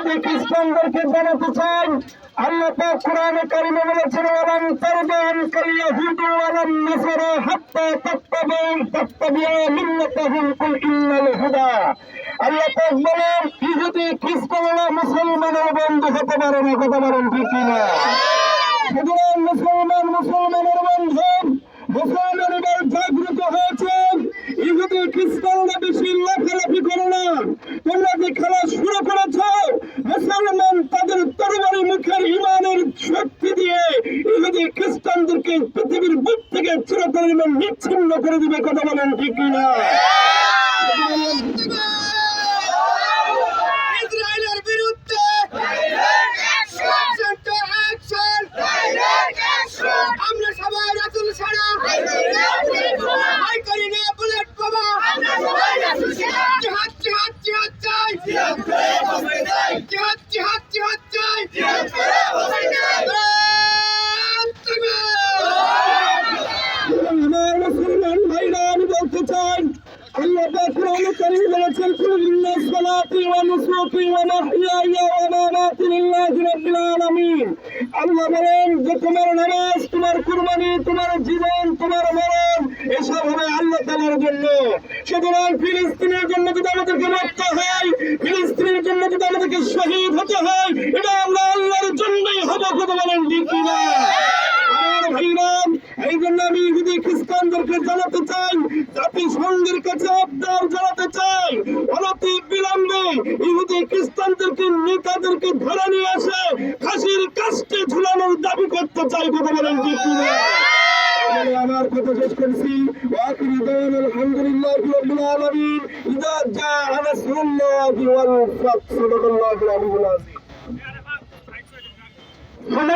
ইহুদি খ্রিস্টানদেরকে জানাতে চান, আল্লাহ পাক কোরআনে কারিমে বলেছেন ওয়ালান তারদান কাল ইয়াহুদি ওয়ালান নাসারা হাত্তা তাত্তাবিউ তাত্তাবিউ মিল্লাতাহুম, কুল ইন্নাল হুদা। আল্লাহ পাক বলেন ইহুদি খ্রিস্টানরা মুসলমানের বন্ধু হতে পারে না কথা বলেন ঠিক কিনা সুতরাং মুসলমান মুসলমানের বন্ধন মুসলমান এবার জাগ্রত হয়েছেন ইহুদি খ্রিস্টানরা ইহুদি খ্রিস্টানদেরকে পৃথিবীর বুক থেকে চিরতরিমে বিচ্ছিন্ন করে দিবে কথা বলেন ঠিক কিনা? সালাতি ওয়া নুসুকি ওয়া মাহইয়ায়া ওয়া মামাতি লিল্লাহি রাব্বিল আলামিন। আল্লাহ বলেন, যে তোমার নামাজ, তোমার কুরবানি, তোমার জীবন, তোমার মরণ, এসব হবে আল্লাহ তাআলার জন্য। সুতরাং ফিলিস্তিনের জন্য যদি আমাদেরকে মরতে হয়, ফিলিস্তিনের জন্য যদি আমাদেরকে শহীদ হতে হয়, এটা আমরা আল্লাহর জন্যই হব, কথা বলেন ঠিক কিনা? এই জন্য আমি ইহুদি খ্রিস্টানদেরকে জানাতে চাই, জাতিসংঘের কাছে আবদার জানাতে চাই, অনতি বিলম্বে ইহুদি খ্রিস্টানদেরকে, নেতাদেরকে ধরে নিয়ে আসে ফাঁসির কাস্টে ঝুলানোর দাবি করতে চাই কথা বলেন আমার কথা শেষ করছি। ওয়াকিরি দাওয়ান আলহামদুলিল্লাহ রাব্বিল আলামিন। ইদা জা নাসরুল্লাহি ওয়াল ফাতহ সাল্লাল্লাহু আলাইহি ওয়া সাল্লাম